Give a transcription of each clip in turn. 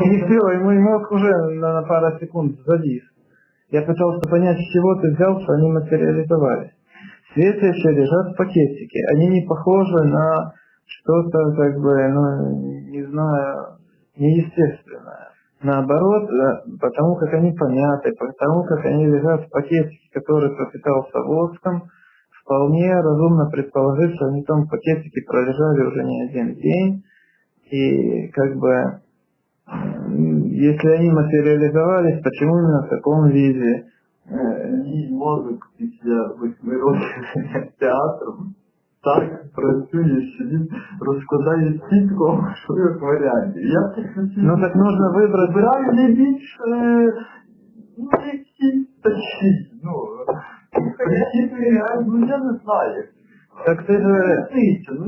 И все, и мой мозг уже на, на пару секунд завис. Я пытался понять, с чего ты взял, что они материализовались. Светлячие лежат в пакетике. Они не похожи на что-то, как бы, ну, не знаю, неестественное. Наоборот, э, потому как они помяты, потому как они лежат в пакетике, который пропитался воском, вполне разумно предположить, что они в пакетике пролежали уже не один день, и как бы если они материализовались, почему именно в таком виде? Мій мозок після восьми років театром так працює, що він розкладає чітко своїх варіантів. Я так Ну так нужно вибрати. вибираю найбільш е, ну, якісь такі, ну, ну я не знаю. Так ты же... Ну.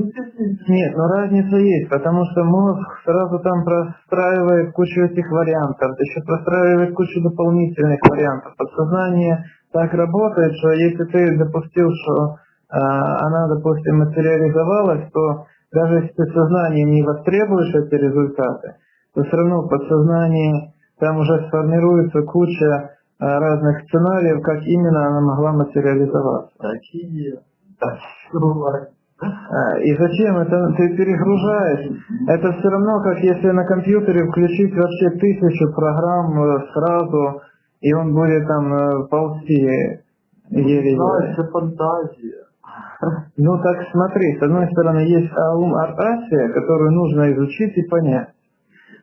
Нет, но разница есть, потому что мозг сразу там простраивает кучу этих вариантов, еще простраивает кучу дополнительных вариантов. Подсознание так работает, что если ты допустил, что э, она, допустим, материализовалась, то даже если ты сознанием не востребуешь эти результаты, то все равно в подсознании там уже сформируется куча э, разных сценариев, как именно она могла материализоваться. Так і є. Так і буває. А, И зачем это ты перегружаешь? Это все равно, как если на компьютере включить вообще тысячу программ э, сразу, и он будет там э, ползти еле Знаєш, це фантазія. Ну так смотри, с одной стороны есть аум артасия, которую нужно изучить и понять.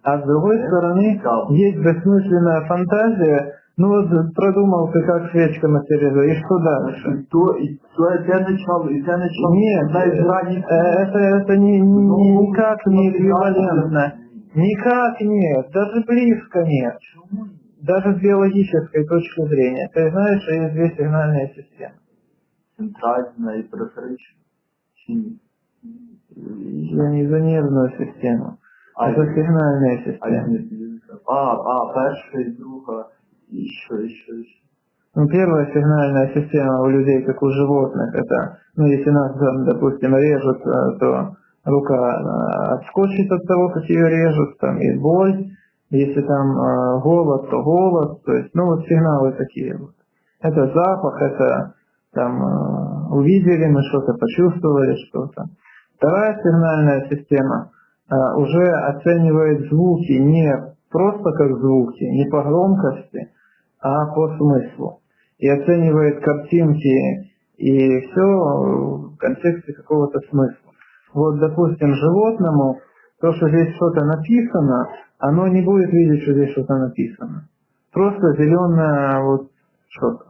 А с другой стороны есть бессмысленная фантазия, ну вот продумал ты, как свечка материализует, и что дальше? То, і то яке начало, і те начало. Нет, Знаєш, э, ранні- это, это не, не- никак не эквивалентно. Никак нет, даже близко нет. Чому? Даже с биологической точки зрения. Ты знаешь, что есть две сигнальные системы. Центральна і периферична. Чи ні? Я не за нервную систему, а за сигнальные А, системы. ні, а, а, перша і друга, і що, і що, і що. Ну, первая сигнальная система у людей, как у животных, это, ну, если нас, там, допустим, режут, э, то рука э, отскочит от того, как ее режут, там, и боль. Если там э, голод, то голод. То есть, ну, вот сигналы такие вот. Это запах, это там э, увидели мы что-то, почувствовали что-то. Вторая сигнальная система э, уже оценивает звуки не просто как звуки, не по громкости, а по смыслу. И оценивает картинки и все в контексте какого-то смысла. Вот, допустим, животному, то, что здесь что-то написано, оно не будет видеть, что здесь что-то написано. Просто зеленое вот что-то.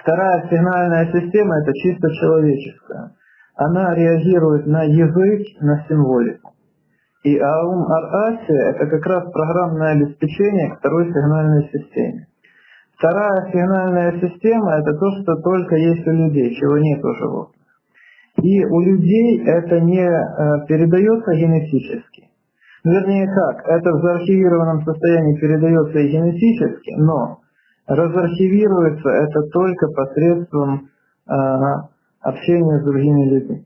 Вторая сигнальная система это чисто человеческая. Она реагирует на язык, на символику. И Аум Ар-Асия это как раз программное обеспечение второй сигнальной системе. Вторая сигнальная система это то, что только есть у людей, чего нет у животных. И у людей это не э, передается генетически. Ну, Вернее как, это в заархивированном состоянии передается и генетически, но разархивируется это только посредством э, общения с другими людьми.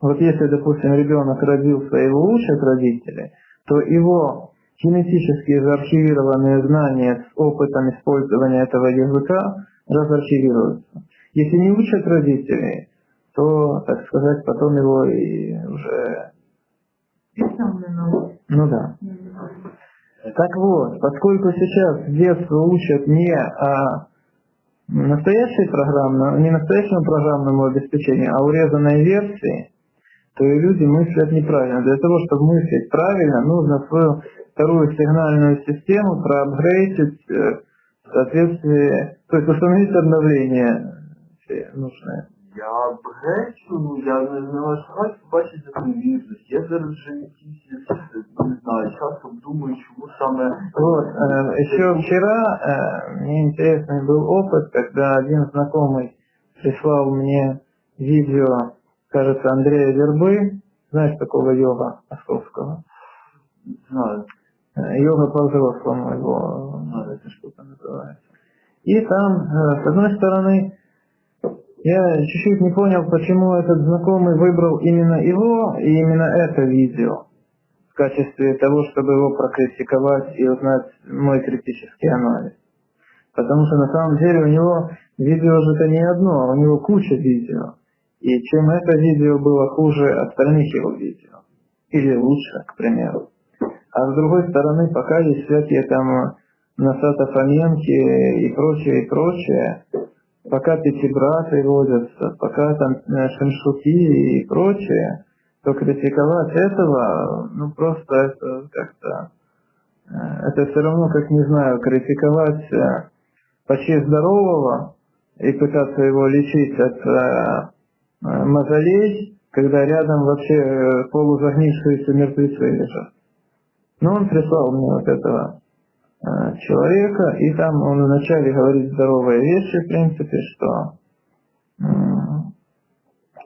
Вот если, допустим, ребенок родился, его учат родители, то его генетически заархивированные знания с опытом использования этого языка разархивируются. Если не учат родители, то, так сказать, потом его и уже... Ну да. Так вот, поскольку сейчас с детства учат не о настоящей программной, не настоящему программному обеспечению, а урезанной версии, то и люди мыслят неправильно. Для того, чтобы мыслить правильно, нужно свою вторую сигнальную систему проапгрейдить э, в соответствии, то есть установить обновление все нужное. Я бгечу, ну я не, не можу бачити невірність. Я зараз вже якісь, не знаю, часом думаю, чому саме... Вот, э, еще вчера э, мне интересный был опыт, когда один знакомый прислал мне видео, кажется, Андрея Вербы, знаешь такого йога московского? Не знаю. Э, Йога по-взрослому его э, эта штука называется. И там, э, с одной стороны, я чуть-чуть не понял, почему этот знакомый выбрал именно его и именно это видео. в качестве того, чтобы его прокритиковать и узнать мой критический анализ. Потому что на самом деле у него видео же-то не одно, а у него куча видео. И чем это видео было хуже остальных его видео. Или лучше, к примеру. А с другой стороны, пока есть всякие там Насата Фоменки и прочее, и прочее, пока пятибраты водятся, пока там э, шимшуки и прочее, то критиковать этого, ну просто это как-то, э, это все равно, как не знаю, критиковать э, почти здорового и пытаться его лечить от мозолей, когда рядом вообще полузагнившиеся мертвецы лежат. Но он прислал мне вот этого Э, человека, и там он вначале говорит здоровые вещи, в принципе, что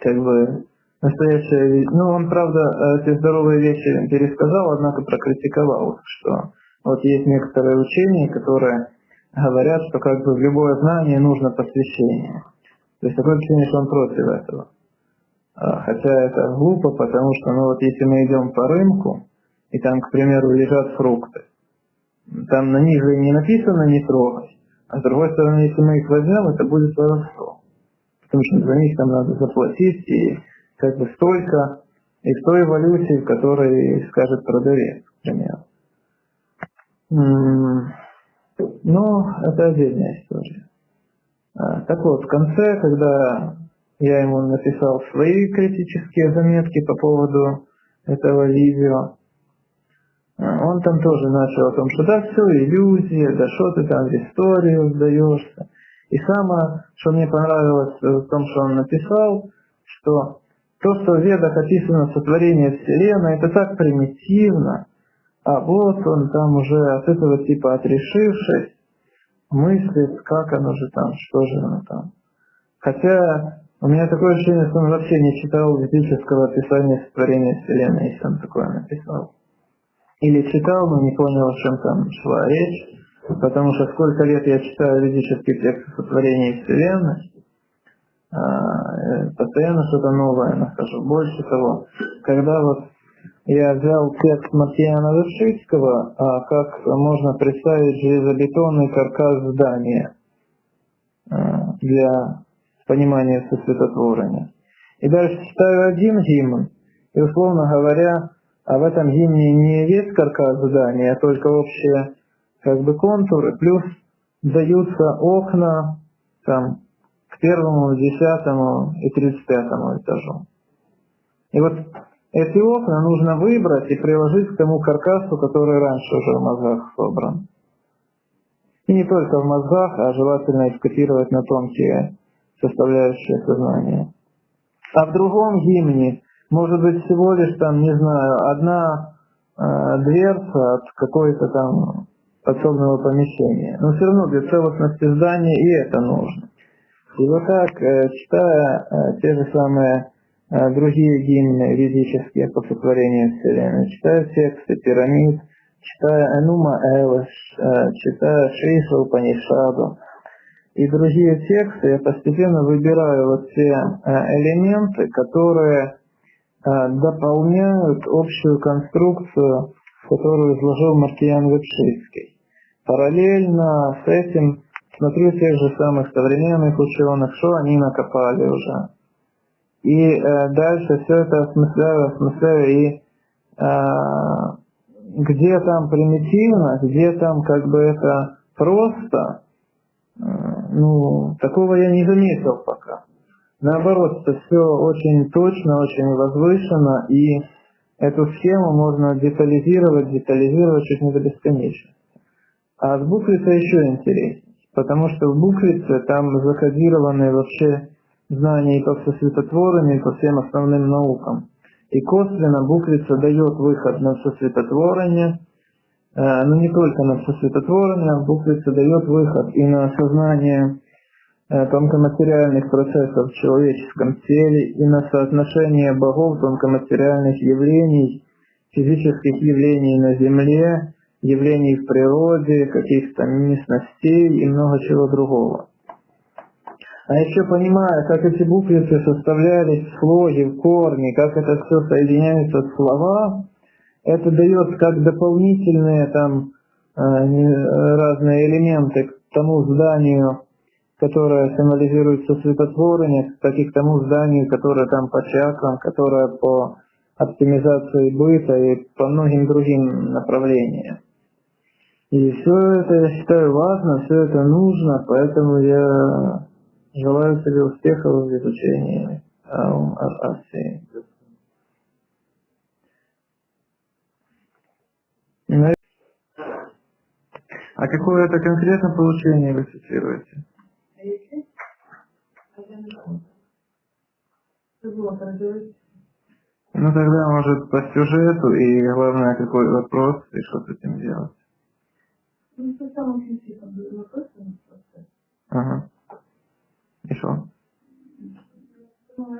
как бы настоящая... Ну, он, правда, эти здоровые вещи пересказал, однако прокритиковал, что вот есть некоторые учения, которые говорят, что как бы в любое знание нужно посвящение. То есть такое ощущение, что он против этого. А, хотя это глупо, потому что, ну вот если мы идем по рынку, и там, к примеру, лежат фрукты, там на них же не написано не трогать. А с другой стороны, если мы их возьмем, это будет воровство. Потому что за них там надо заплатить и как бы столько, и в той валюте, в которой скажет продавец, к примеру. Но это отдельная история. А, так вот, в конце, когда я ему написал свои критические заметки по поводу этого видео, а, он там тоже начал о том, что да, все иллюзия, да что ты там в историю вдаешься. И самое, что мне понравилось в том, что он написал, что то, что в ведах описано сотворение Вселенной, это так примитивно, а вот он там уже от этого типа отрешившись, мыслит, как оно же там, что же оно там. Хотя у меня такое ощущение, что он вообще не читал ведического описания сотворения Вселенной, если он такое написал или читал, но не понял, о чем там шла речь, потому что сколько лет я читаю ведические тексты сотворения Вселенной, а, э, постоянно что-то новое нахожу. Больше того, когда вот я взял текст Маркиана Вершицкого, а как можно представить железобетонный каркас здания а, для понимания сосветотворения. И дальше читаю один гимн, и условно говоря, а в этом гимне не весь каркас здания, а только общие как бы контуры, плюс даются окна там к первому, десятому и тридцать пятому этажу. И вот эти окна нужно выбрать и приложить к тому каркасу, который раньше уже в мозгах собран. И не только в мозгах, а желательно экскопировать на тонкие составляющие сознания. А в другом гимне может быть всего лишь там, не знаю, одна э, дверца от какой-то там подсобного помещения. Но все равно для целостности здания и это нужно. И вот так, э, читая э, те же самые другие гимны ведические по Вселенной, читая тексты пирамид, читая Энума Элэш, э, читая Шриша Упанишаду, и другие тексты, я постепенно выбираю вот те э, элементы, которые Э, дополняют общую конструкцию, которую изложил Маркиян Вепшицкий. Параллельно с этим смотрю тех же самых современных ученых, что они накопали уже. И э, дальше все это осмысляю, осмысляю и э, где там примитивно, где там как бы это просто, э, ну, такого я не заметил пока. Наоборот, это все очень точно, очень возвышенно, и эту схему можно детализировать, детализировать чуть не до бесконечности. А с буклица еще интереснее, потому что в буклице там закодированы вообще знания и по всесветотворению, и по всем основным наукам. И косвенно буклица дает выход на э, но не только на всесветотворение, а буклица дает выход и на сознание Э, тонкоматериальных процессов в человеческом теле и на соотношение богов тонкоматериальных явлений, физических явлений на Земле, явлений в природе, каких-то местностей и много чего другого. А еще понимая, как эти буквицы составлялись в слоге, в корне, как это все соединяется в слова, это дает как дополнительные там э, разные элементы к тому зданию, которое символизируется светотворение, так и к тому зданию, которое там по чакрам, которое по оптимизации быта и по многим другим направлениям. И все это я считаю важно, все это нужно, поэтому я желаю тебе успехов в изучении Аум Ар-Аси. Ну А какое это конкретно получение вы цитируете? Ну тогда, может, по сюжету и главное, какой вопрос и что с этим делать. Ну, что самым принципом был вопрос, а. Ага. И что? Ну?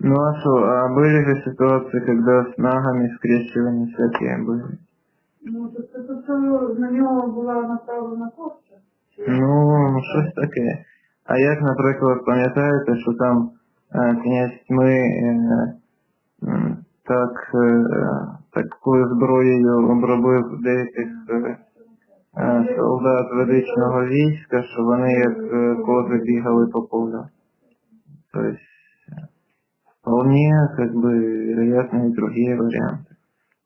Ну а что, а были же ситуации, когда с нагами скрещивания всякие были? Ну, то, то, то, то на нього була направлена кошка. Ну, щось таке. А як, наприклад, пам'ятаєте, що там е, князь тьми е, м, так, е, такою зброєю обробив деяких е, солдат ведичного війська, що вони як кози бігали по полю. Тобто, вполне, как бы, вероятно, и другие варианты.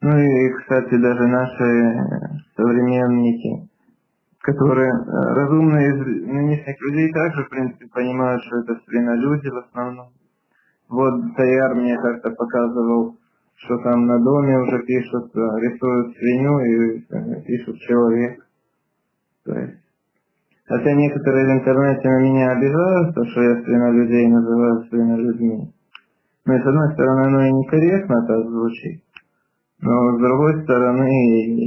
Ну и, кстати, даже наши современники, которые разумные из нынешних людей также, в принципе, понимают, что это свинолюди в основном. Вот Таяр мне как-то показывал, что там на доме уже пишут, э, рисуют свинью и э, пишут человек. То есть, хотя некоторые в интернете на меня обижаются, что я свинолюдей называю свинолюдьми. Ну и с одной стороны, оно и некорректно так звучит. Но с другой стороны,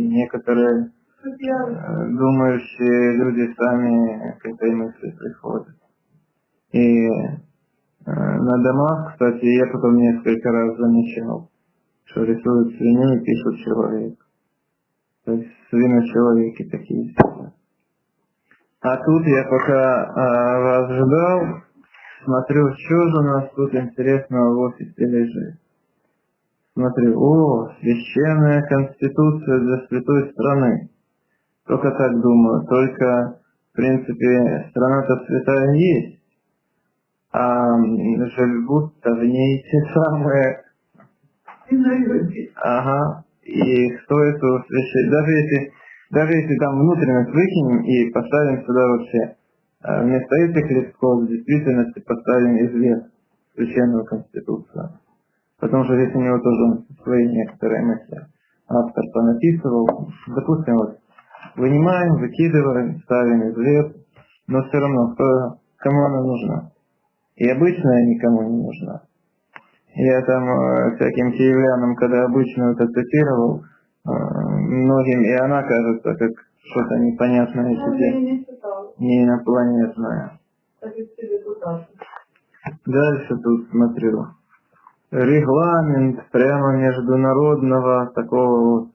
некоторые э, думающие люди сами к этой мысли приходят. И э, на домах, кстати, я потом несколько раз замечал, что рисуют свинью и пишут человек. То есть свиночеловеки такие. А тут я пока э, вас ждал, смотрю, что же у нас тут интересного в офисе лежит. Смотрю, о, священная конституция для святой страны. Только так думаю, только, в принципе, страна-то святая есть, а живут-то в ней те самые, ага, и кто эту священную, даже если, даже если там внутренность выкинем и поставим сюда вообще, э, вместо этих листков в действительности поставим извест, священную конституцию. Потому что здесь у него тоже свои некоторые мысли. Автор понаписывал, допустим, вот, вынимаем, выкидываем, ставим извест, но все равно, кто, кому она нужна. И обычная никому не нужна. Я там э, всяким киевлянам, когда обычную цитировал, многим и она кажется как что-то непонятное себе, не инопланетное. Дальше тут смотрю. Регламент прямо международного такого вот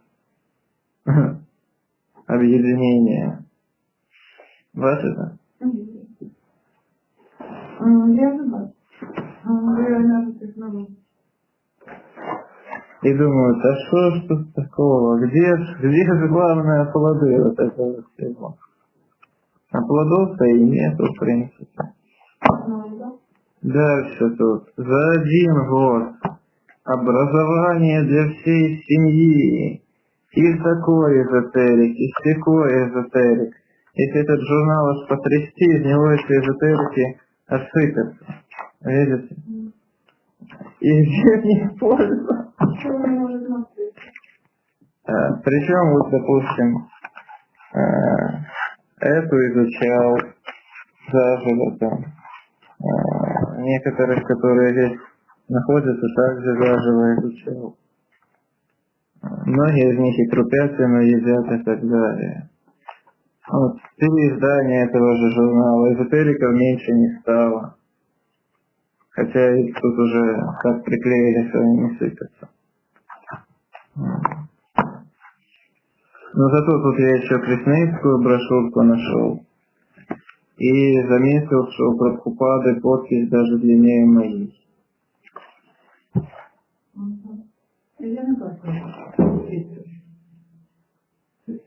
объединения. Ваш это? М, Я. М, Я знаю. И думаю, да что ж тут такого? Где где же главные плоды вот этого всего? А плодов-то и нету, в принципе. Да. Дальше тут. За один год. Образование для всей семьи. И такой эзотерик, и такой эзотерик. Если этот журнал аж потрясти, из него эти эзотерики осыпятся. Видите? И не польза. Э, Причем, вот, допустим, э, эту изучал заживо там. Э, Некоторых, которые здесь находятся, также заживо изучал. Многие из них и трупятину едят и так далее. Вот, переиздание этого же журнала эзотериков меньше не стало. Хотя их тут уже как приклеили, что они не сыпятся. М. Но зато тут я еще крестнейскую брошюрку нашел. И заметил, что у Прабхупады подпись даже длиннее моей.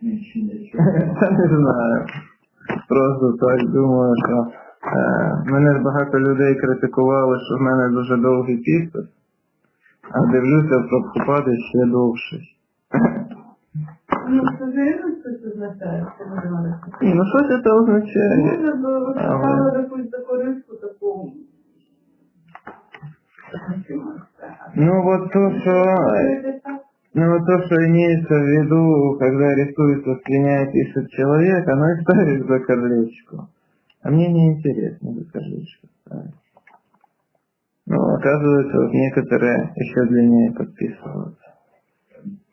Не знаю. Просто так думаю, е, мене ж багато людей критикували, що в мене дуже довгий підпис, а дивлюся в Прабхупади ще довший. Ну, це що це означає, що ви ну щось це означає. Може, б ви якусь таку таку... Ну вот то, что Ну вот то, что имеется в виду, когда рисуется и пишет человек, оно и ставит за корлечку. А мне не интересно за корлечку ставить. Ну, оказывается, вот некоторые еще длиннее подписываются.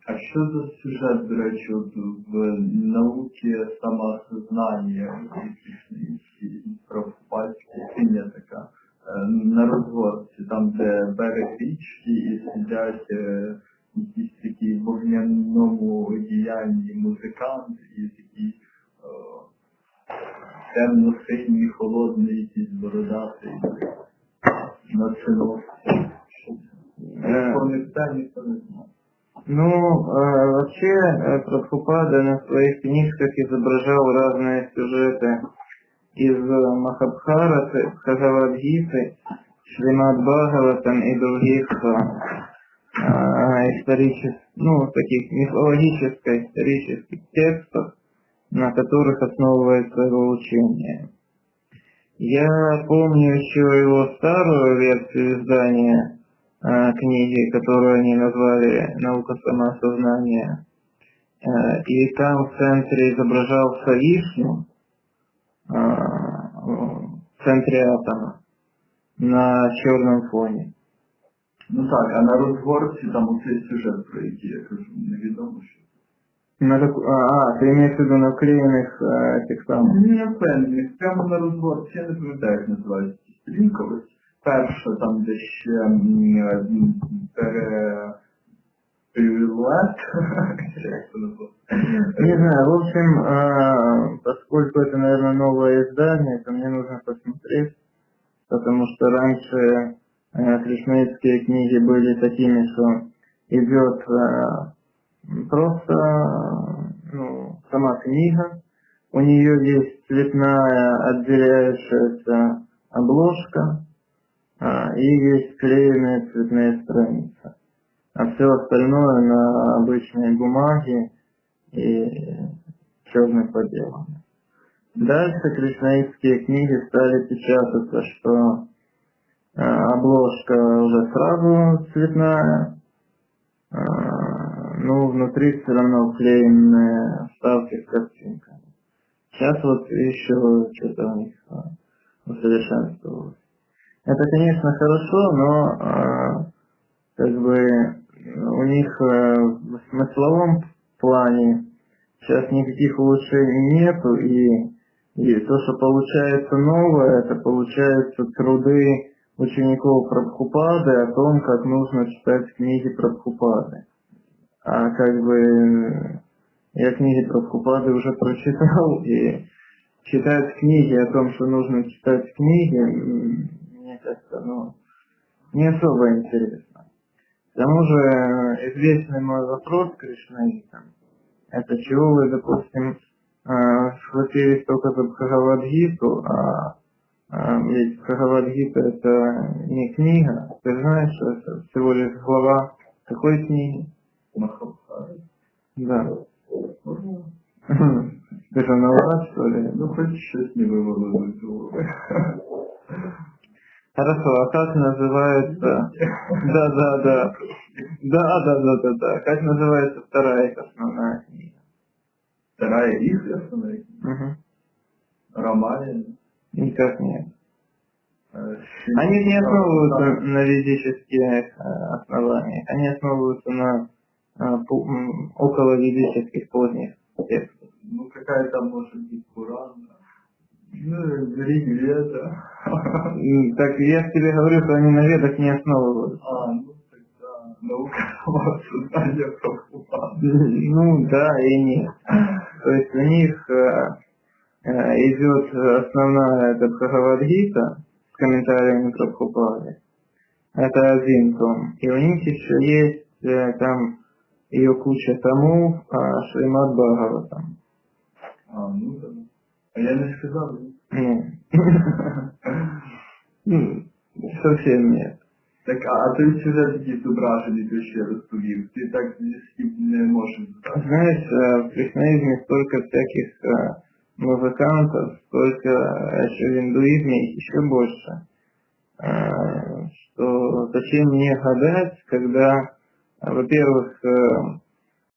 А що за сюжет, до речі, от в науці самосознання профпальська синя така е, на розгорці, там де берег річки і сидять е, якісь такі в вогняному одіянні музиканти і такі е, темно-синій, холодний, якийсь бородатий на синосці. Е. Ніхто не питає, ніхто не знає. Ну, э, вообще, э, Прабхупада на своих книжках изображал разные сюжеты из э, Махабхараты, Бхагавадгиты, Шримад Бхагаватам и других э, э, исторических, ну, таких мифологическо-исторических текстов, на которых основывается его учение. Я помню еще его старую версию издания э, книги, которую они назвали «Наука самоосознания». Э, И там в центре изображался Вишну, э, в центре атома, на черном фоне. Ну так, а на розгорці там оцей сюжет, про який я кажу, невідомо. На таку- а, а, ты имеешь в виду на вклеенных э, этих самых? Не впевнений, прямо на розгорці, я не пам'ятаю, як називається ці сторінка ось. Перша, там, де ще м, е, м, пере... Перевелет, як це називається? Не знаю, в общем, э, поскольку это, наверное, новое издание, то мне нужно посмотреть, потому что раньше э, кришнаитские книги были такими, что идет э, просто ну, сама книга, у нее есть цветная отделяющаяся обложка, а, и есть клеенные цветные страницы. А все остальное на обычной бумаге и черным поделом. Дальше кришнаитские книги стали печататься, что э, обложка уже сразу цветная, э, ну, внутри все равно вклеенные вставки с картинками. Сейчас вот еще что-то у них э, усовершенствовалось. Это, конечно, хорошо, но э, как бы у них э, в смысловом плане сейчас никаких улучшений нету, и, и то, что получается новое, это получаются труды учеников Прабхупады о том, как нужно читать книги Прабхупады. А как бы я книги Прабхупады уже прочитал, и читать книги о том, что нужно читать книги, мне кажется, ну, не особо интересно. К тому же э, известный мой вопрос кришнаитам, это чего вы, допустим, э, схватились только за Бхагавадгиту, а э, ведь Бхагавадгита это не книга, ты знаешь, что это всего лишь глава какой книги? Махабхара. Да. Ты же наука, что ли? Ну, хоч щось не голови. Хорошо, а как называется... Да, да, да. Да, да, да, да, да. Как называется вторая их основная книга? Вторая их основная Угу. Романин. Никак нет. э, Они не основываются на ведических э, основаниях, они основываются на около ведических поздних текстах. Ну, какая там может быть Пурана? Ну. М, Так я тебе говорю, что они на ведах не основываются. А, ну тогда наука Прабхупада. Ну да и нет. То есть у них э, э, идет основная это Бхагавадгита с комментариями Прабхупады. Это один том. И у них еще есть э, там ее куча томов а, Шримад Бхагаватам. А, ну так. А я не сказав. Ну, ну, совсем нет. Так, а, а той сюжет, який зображений, ти ще розповів, ти так зі слів не можеш сказати. Знаешь, э, в кришнаизме столько всяких э, музыкантов, столько э, еще в индуизме их еще больше, Э, что зачем мне гадать, когда, э, во-первых, э,